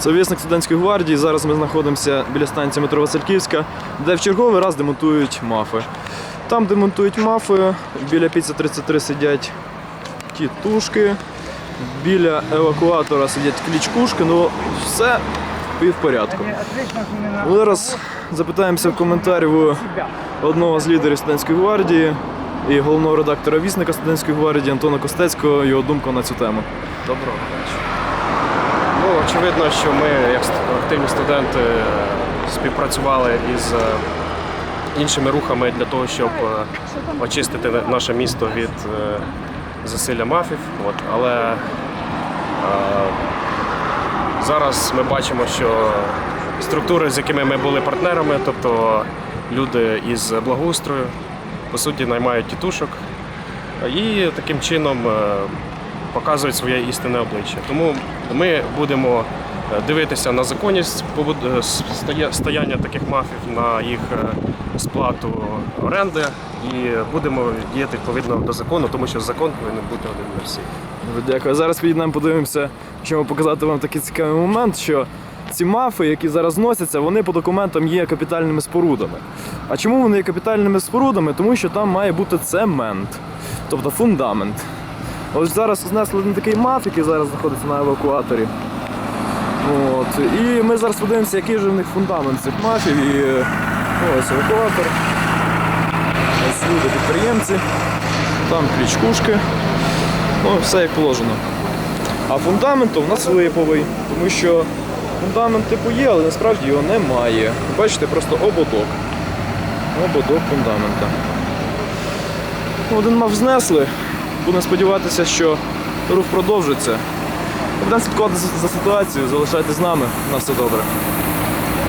Це студентської гвардії. Зараз ми знаходимося біля станції метро Васильківська, де в черговий раз демонтують мафи. Там демонтують мафи, біля піца 33 сидять тітушки, біля евакуатора сидять клічкушки, ну все в порядку. Ну, Зараз запитаємося в коментарі одного з лідерів студентської гвардії і головного редактора вісника студентської гвардії Антона Костецького його думку на цю тему. Доброго. Ну, очевидно, що ми, як активні студенти, е, співпрацювали із е, іншими рухами для того, щоб е, очистити наше місто від засилля мафів. От. Але зараз ми бачимо, що структури, з якими ми були партнерами, тобто люди із благоустрою, по суті, наймають тітушок і таким чином показують своє істинне обличчя. Тому ми будемо е, дивитися на законність е, стояння таких мафів на їх е, сплату оренди і будемо діяти відповідно до закону, тому що закон повинен бути один для всіх. Дякую. Зараз підійдемо, подивимося, хочемо показати вам такий цікавий момент, що ці мафи, які зараз носяться, вони по документам є капітальними спорудами. А чому вони є капітальними спорудами? Тому що там має бути цемент, тобто фундамент. Ось зараз знесли один такий маф, який зараз знаходиться на евакуаторі. От. І ми зараз подивимося, який же в них фундамент цих мафів. І е, ось евакуатор. Ось люди підприємці, там клічкушки. Ну, все як положено. А фундамент у нас липовий, тому що фундамент типу є, але насправді його немає. Бачите, просто ободок. Ободок фундамента. Один мав знесли. Будемо сподіватися, що рух продовжиться. Будемо слідкувати за ситуацією, залишайтесь з нами, на все добре.